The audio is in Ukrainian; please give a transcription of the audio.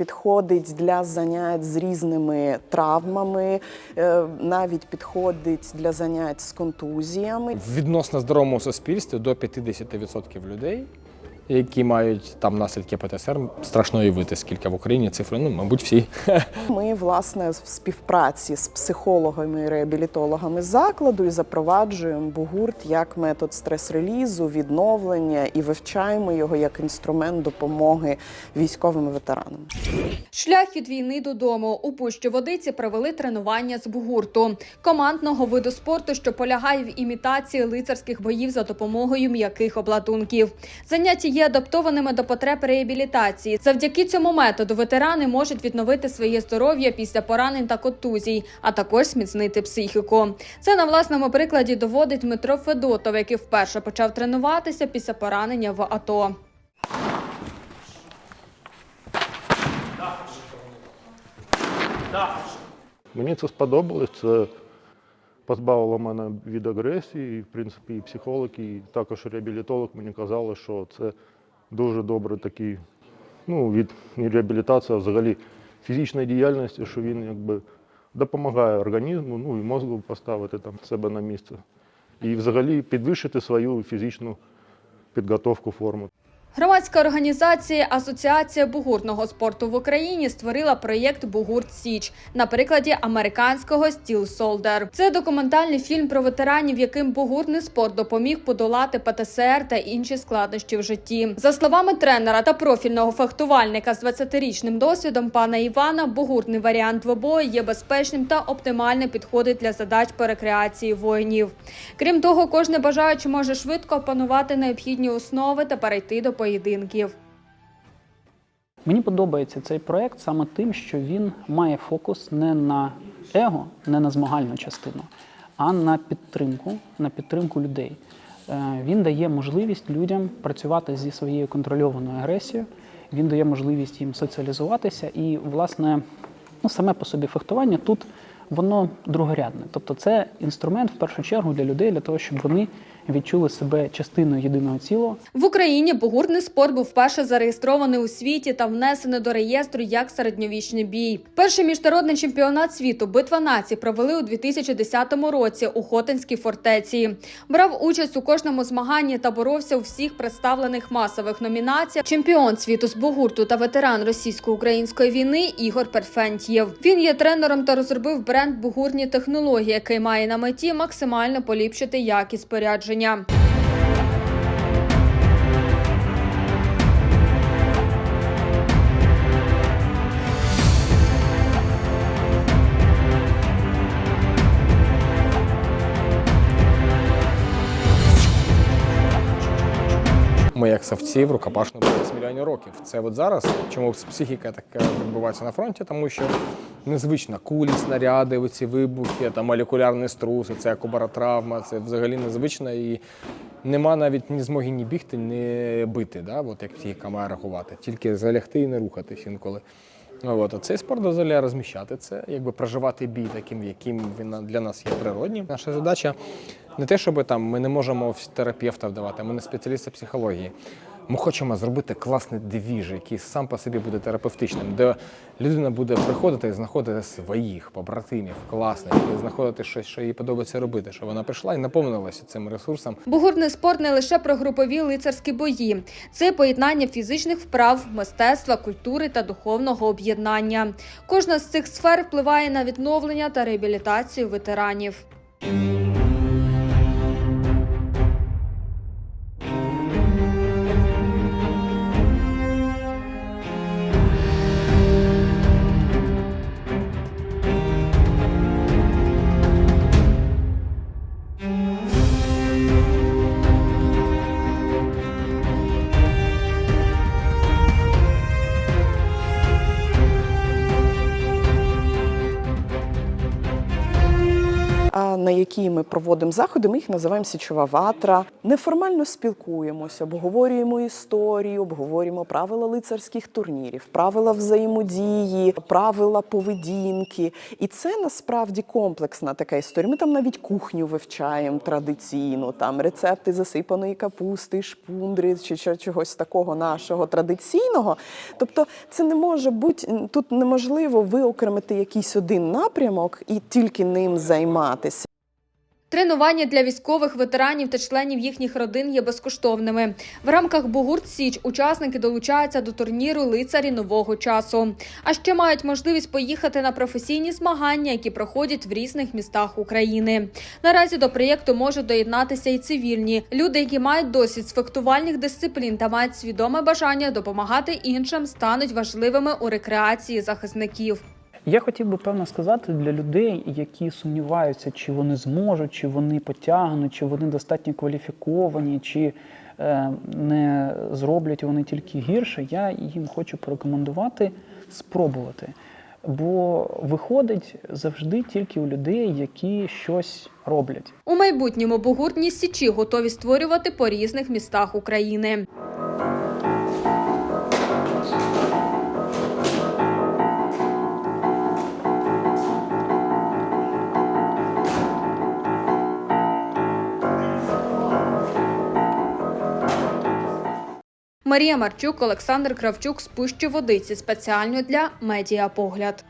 підходить для занять з різними травмами, е, навіть підходить для занять з контузіями. В відносно здоровому суспільстві до 50% людей, які мають там наслідки ПТСР, страшно уявити, скільки в Україні цифри, ну, мабуть, всі. Ми, власне, в співпраці з психологами і реабілітологами закладу і запроваджуємо бугурт як метод стрес-релізу, відновлення і вивчаємо його як інструмент допомоги військовим ветеранам. Шлях від війни додому у пущі водиці провели тренування з бугурту командного виду спорту, що полягає в імітації лицарських боїв за допомогою м'яких обладунків. Заняття є адаптованими до потреб реабілітації. Завдяки цьому методу ветерани можуть відновити своє здоров'я після поранень та контузій, а також зміцнити психіку. Це на власному прикладі доводить Дмитро Федотов, який вперше почав тренуватися після поранення в АТО. Мені це сподобалось. Це позбавило мене від агресії. І, в принципі, і психолог, і також реабілітолог мені казали, що це дуже добре такий ну, від реабілітації, а взагалі фізичної діяльності, що він якби допомагає організму, ну і мозку поставити там себе на місце. І взагалі підвищити свою фізичну підготовку форму. Громадська організація Асоціація бугуртного спорту в Україні створила проєкт Бугурт Січ на прикладі американського Steel Soldier. Це документальний фільм про ветеранів, яким бугуртний спорт допоміг подолати ПТСР та інші складнощі в житті. За словами тренера та профільного фехтувальника з 20-річним досвідом пана Івана, бугуртний варіант двобою є безпечним та оптимально підходить для задач по рекреації воїнів. Крім того, кожен бажаючий може швидко опанувати необхідні основи та перейти до поєдинків. Мені подобається цей проект саме тим, що він має фокус не на его, не на змагальну частину, а на підтримку, на підтримку людей. Е, Він дає можливість людям працювати зі своєю контрольованою агресією. Він дає можливість їм соціалізуватися, і, власне, ну, саме по собі фехтування тут воно другорядне. Тобто, це інструмент в першу чергу для людей, для того, щоб вони відчули себе частиною єдиного цілого. В Україні бугуртний спорт був вперше зареєстрований у світі та внесений до реєстру як середньовічний бій. Перший міжнародний чемпіонат світу Битва націй провели у 2010 році у Хотинській фортеці. Брав участь у кожному змаганні та боровся у всіх представлених масових номінаціях. Чемпіон світу з бугурту та ветеран російсько-української війни Ігор Перфентьєв. Він є тренером та розробив бренд Бугуртні технології, який має на меті максимально поліпшити якість спорядження. Ми, савці, в рукопашну били з мільйонів років. Це от зараз, чому психіка така відбувається на фронті, тому що незвично кулі, снаряди, оці вибухи, там молекулярні струси, це акубаротравма, це взагалі незвично і нема навіть ні змоги ні бігти, ні бити, да? от як психіка має рахувати, тільки залягти і не рухатись інколи. Ну, От, а цей спорт дозволяє розміщати це, якби проживати бій таким, яким він для нас є природнім. Наша задача не те, щоб там ми не можемо терапевта вдавати, ми не спеціалісти психології. Ми хочемо зробити класний двіж, який сам по собі буде терапевтичним, де людина буде приходити і знаходити своїх побратимів, класних, і знаходити щось, що їй подобається робити, що вона прийшла і наповнилася цим ресурсом. Бугуртний спорт не лише про групові лицарські бої, це поєднання фізичних вправ, мистецтва, культури та духовного об'єднання. Кожна з цих сфер впливає на відновлення та реабілітацію ветеранів. Якій ми проводимо заходи, ми їх називаємо січова ватра. Неформально спілкуємося, обговорюємо історію, обговорюємо правила лицарських турнірів, правила взаємодії, правила поведінки. І це насправді комплексна така історія. Ми там навіть кухню вивчаємо традиційно, там рецепти засипаної капусти, шпундри чи чо- чогось такого нашого традиційного. Тобто, це не може бути тут неможливо виокремити якийсь один напрямок і тільки ним займатися. Тренування для військових ветеранів та членів їхніх родин є безкоштовними. В рамках Бугурт Січ учасники долучаються до турніру лицарі нового часу. А ще мають можливість поїхати на професійні змагання, які проходять в різних містах України. Наразі до проєкту можуть доєднатися і цивільні люди, які мають досвід з фехтувальних дисциплін та мають свідоме бажання допомагати іншим, стануть важливими у рекреації захисників. Я хотів би певно сказати для людей, які сумніваються, чи вони зможуть, чи вони потягнуть, чи вони достатньо кваліфіковані, чи е, не зроблять вони тільки гірше. Я їм хочу порекомендувати спробувати. Бо виходить завжди тільки у людей, які щось роблять. У майбутньому бугуртні січі готові створювати по різних містах України. Марія Марчук, Олександр Кравчук з Пущі Водиці спеціально для Медіапогляд.